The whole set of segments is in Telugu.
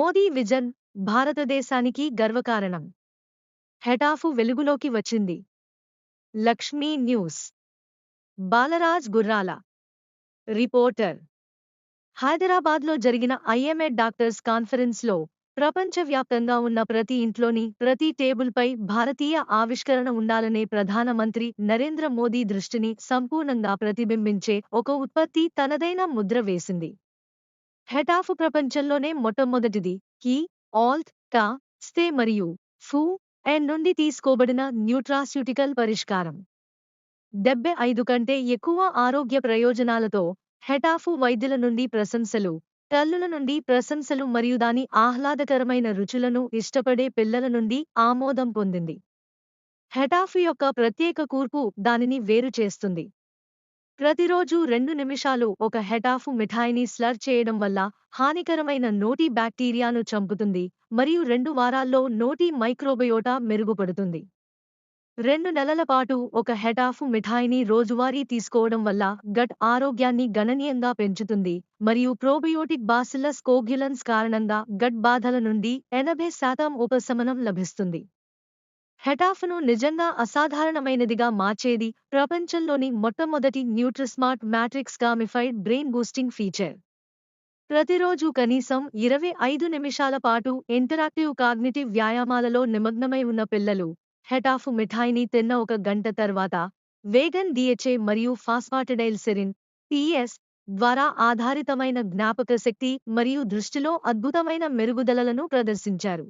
మోదీ విజన్ భారతదేశానికి గర్వకారణం. హెటాఫు వెలుగులోకి వచ్చింది. లక్ష్మీ న్యూస్. బాలరాజ్ గుర్రాల. రిపోర్టర్. హైదరాబాద్లో జరిగిన ఐఎంఏ డాక్టర్స్ కాన్ఫరెన్స్లో ప్రపంచవ్యాప్తంగా ఉన్న ప్రతి ఇంట్లోని ప్రతి టేబుల్పై భారతీయ ఆవిష్కరణ ఉండాలనే ప్రధానమంత్రి నరేంద్ర మోదీ దృష్టిని సంపూర్ణంగా ప్రతిబింబించే ఒక ఉత్పత్తి తనదైన ముద్ర వేసింది. హెటాఫ్ ప్రపంచంలోనే మొట్టమొదటిది. కీ ఆల్ట్ కా స్తే మరియు ఫూ ఎన్ నుండి తీసుకోబడిన న్యూట్రాస్యూటికల్ పరిష్కారం. డెబ్బై ఐదు కంటే ఎక్కువ ఆరోగ్య ప్రయోజనాలతో హెటాఫు వైద్యుల నుండి ప్రశంసలు తల్లుల నుండి ప్రశంసలు మరియు దాని ఆహ్లాదకరమైన రుచులను ఇష్టపడే పిల్లల నుండి ఆమోదం పొందింది. హెటాఫు యొక్క ప్రత్యేక కూర్పు దానిని వేరు చేస్తుంది. ప్రతిరోజు రెండు నిమిషాలు ఒక హెటాఫు మిఠాయిని స్లర్ చేయడం వల్ల హానికరమైన నోటి బ్యాక్టీరియాను చంపుతుంది మరియు రెండు వారాల్లో నోటి మైక్రోబయోటా మెరుగుపడుతుంది. రెండు నెలల పాటు ఒక హెటాఫు మిఠాయిని రోజువారీ తీసుకోవడం వల్ల గట్ ఆరోగ్యాన్ని గణనీయంగా పెంచుతుంది మరియు ప్రోబయోటిక్ బాసిల్లస్ కోగ్యులన్స్ కారణంగా గట్ బాధల నుండి ఎనభై శాతం ఉపశమనం లభిస్తుంది. హెటాఫ్ను నిజంగా అసాధారణమైనదిగా మార్చేది ప్రపంచంలోని మొట్టమొదటి Nutrismart matrix gamified brain boosting feature. ప్రతిరోజు కనీసం ఇరవై ఐదు నిమిషాల పాటు ఇంటరాక్టివ్ కాగ్నిటివ్ వ్యాయామాలలో నిమగ్నమై ఉన్న పిల్లలు హెటాఫు మిఠాయిని తిన్న ఒక గంట తర్వాత వేగన్ డిహెచ్ఏ మరియు ఫాస్ఫాటిడైల్ సెరిన్ టిఎస్ ద్వారా ఆధారితమైన జ్ఞాపక శక్తి మరియు దృష్టిలో అద్భుతమైన మెరుగుదలలను ప్రదర్శించారు.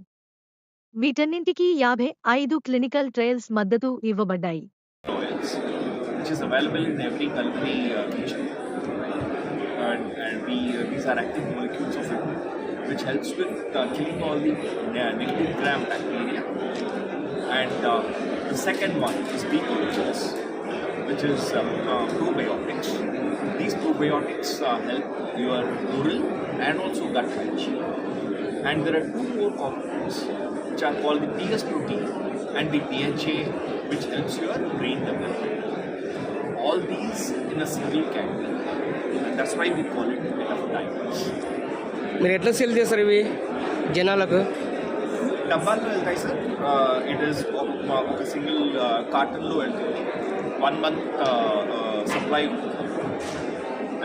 వీటన్నింటికీ యాభై ఐదు క్లినికల్ ట్రయల్స్ మద్దతు ఇవ్వబడ్డాయి oils, which is available in every culinary uh, kitchen. And, and we, uh, these are active molecules of it, which helps with uh, killing all the uh, negative gram bacteria. And uh, the second one is B collagens, which is um, uh, probiotics. These probiotics uh, help your oral and also gut hygiene. And there are two more components which are called the PS protein and the DHA, which helps your brain development. All these in a single candle, and that's why we call it bit of diamonds. మీరు ఎట్లా సేల్ చేస్తారు ఇవి జనాలకు డబ్బాల్లో వెళ్తాయి సార్ ఇట్ ఈస్ ఒక సింగిల్ కార్టన్లో వెళ్తుంది one month supply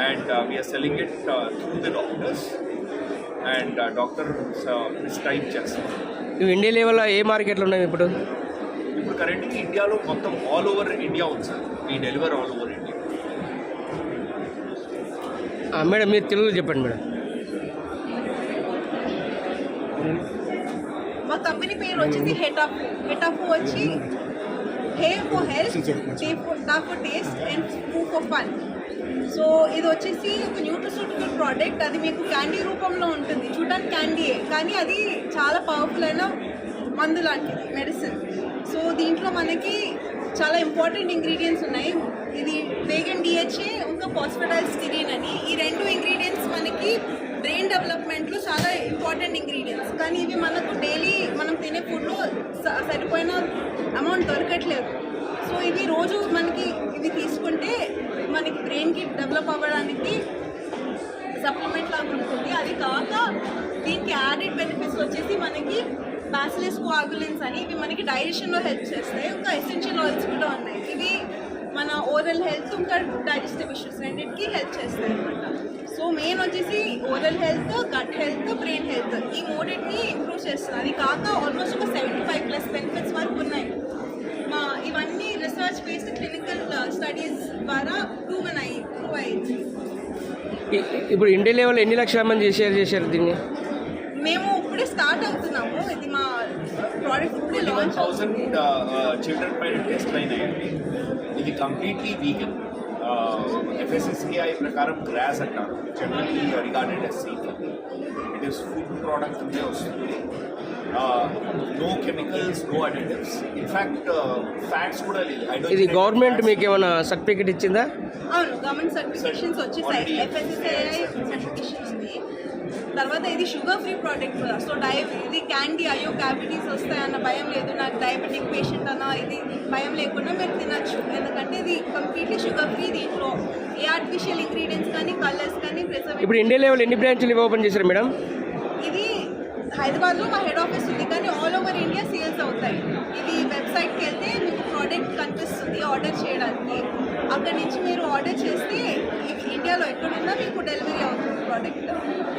and we are selling it through the doctors And doctor prescribe చేస్తారు ఇవి ఇండియా లెవెల్లో ఏ మార్కెట్లో ఉన్నాయి ఇప్పుడు ఇప్పుడు కరెంట్గా ఇండియాలో మొత్తం ఆల్ ఓవర్ ఇండియా ఉంది సార్ ఈ deliver all over India madam మీరు తెలుగులో చెప్పండి మేడం మా కంపెనీ పేరు వచ్చేసి హెటాఫో హెటాఫో వచ్చి H for health T for taste and F for fun so ఇది వచ్చేసి ఒక న్యూట్రిసూటికల్ ప్రోడక్ట్. అది మీకు క్యాండీ రూపంలో ఉంటుంది. చూడడానికి క్యాండీయే కానీ అది చాలా పవర్ఫుల్ అయిన మందు లాంటిది మెడిసిన్. సో దీంట్లో మనకి చాలా ఇంపార్టెంట్ ఇంగ్రీడియంట్స్ ఉన్నాయి. ఇది వేగన్ డిహెచ్ఏ ఇంకా ఫాస్ఫటైల్ స్టిరీన్ అని. ఈ రెండు ఇంగ్రీడియంట్స్ మనకి బ్రెయిన్ డెవలప్మెంట్లో చాలా ఇంపార్టెంట్ ఇంగ్రీడియంట్స్. కానీ ఇవి మనకు డైలీ మనం తినే ఫుడ్లో స- సరిపోయిన అమౌంట్ దొరకట్లేదు. సో ఇది రోజు మనకి ఇది తీసుకుంటే మనకి బ్రెయిన్కి డెవలప్ అవ్వడానికి సప్లిమెంట్ లాగా ఉంటుంది. అది కాక దీనికి యాడెడ్ బెనిఫిట్స్ వచ్చేసి మనకి బ్యాసిలెస్ కోఆగులెన్స్ అని ఇవి మనకి డైజెషన్లో హెల్ప్ చేస్తాయి. ఇంకా ఎసెన్షియల్ ఆయిల్స్ కూడా ఉన్నాయి. ఇవి మన ఓరల్ హెల్త్ ఇంకా డైజెస్టివ్ ఇష్యూస్ రెండింటికి హెల్ప్ చేస్తాయి అనమాట సో మెయిన్ వచ్చేసి oral health gut health brain health ఈ మూడింటిని ఇంప్రూవ్ చేస్తుంది. అది కాక ఆల్మోస్ట్ ఒక సెవెంటీ ఫైవ్ ప్లస్ బెనిఫిట్ వరకు ఉన్నాయి మా ఇవన్నీ బేస్డ్ క్లినికల్ స్టడీస్ ద్వారా ప్రూవన్ అయ్యి ప్రూవ్ అయ్యింది ఇ- ఇప్పుడు ఇండియా లెవెల్ ఎన్ని లక్షల మంది షేర్ చేశారు దీన్ని? మేము ఇప్పుడే స్టార్ట్ అవుతున్నాము. ఇది మా ప్రోడక్ట్ ఇప్పుడే లాంచ్ థౌసండ్ చిల్డ్రన్ పైన టెస్ట్ అయినాయండి ఇది కంప్లీట్లీ వీగన్ ఎఫ్ఎస్ఎస్సిఐ ప్రకారం గ్రాస్ అంటారు generally regarded as it is food product కిందే వస్తుంది no chemicals no additives in fact fats కూడా లేదు. ఇది గవర్నమెంట్ మీకు ఏమైనా సర్టిఫికేట్ ఇచ్చిందా? అవును గవర్నమెంట్ సర్టిఫికేషన్స్ వచ్చేసాయి. ఎఫ్ఎస్ఎస్ఐ సర్టిఫికేషన్ ఉంది. తర్వాత ఇది షుగర్ ఫ్రీ ప్రోడక్ట్ కూడా. సో డై ఇది క్యాండీ అయ్యో క్యావిటీస్ వస్తాయన్న భయం లేదు. నాకు డయాబెటిక్ పేషెంట్ అన్న ఇది భయం లేకుండా మీరు తినచ్చు. ఎందుకంటే ఇది కంప్లీట్లీ షుగర్ ఫ్రీ దీంట్లో. ఏ ఆర్టిఫిషియల్ ఇంగ్రీడియంట్స్ కానీ కలర్స్ కానీ ఇప్పుడు ఇండియా లెవెల్ ఎన్ని బ్రాంచ్లు ఓపెన్ చేశారు మేడం? ఇది హైదరాబాద్లో మా హెడ్ ఆఫీస్ ఉంది. కానీ ఆల్ ఓవర్ ఇండియా సేల్స్ అవుతాయి. ఇది వెబ్సైట్కి వెళ్తే మీకు ప్రోడక్ట్ కనిపిస్తుంది ఆర్డర్ చేయడానికి. అక్కడి నుంచి మీరు ఆర్డర్ చేస్తే ఇండియాలో ఎక్కడున్నా మీకు డెలివరీ అవుతుంది. ప్రోడక్ట్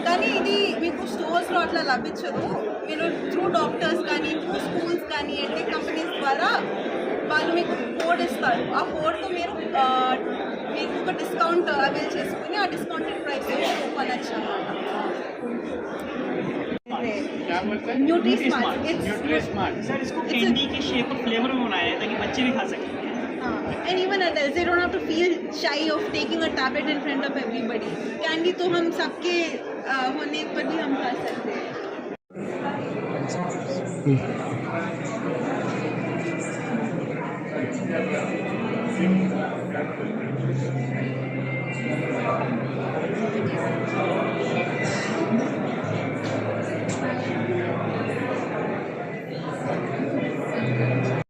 కానీ ఇది మీకు స్టోర్స్లో అట్లా లభించదు మీరు త్రూ డాక్టర్స్ కానీ త్రూ స్కూల్స్ కానీ ఎడ్డే కంపెనీస్ ద్వారా వాళ్ళు మీకు కోడ్ ఇస్తారు ఆ కోడ్తో మీరు ఆ, మీకు ఒక డిస్కౌంట్ అవైల్ చేసుకుని ఆ డిస్కౌంటెడ్ ప్రైస్ కొనచ్చు Nutri Smart Nutri Smart sir इसको It's a- कैंडी के शेप और फ्लेवर में बनाया है ताकि बच्चे भी खा सकें And even others don't have to feel shy of taking a tablet in front of everybody candy तो हम सबके होने पर भी हम कर सकते हैं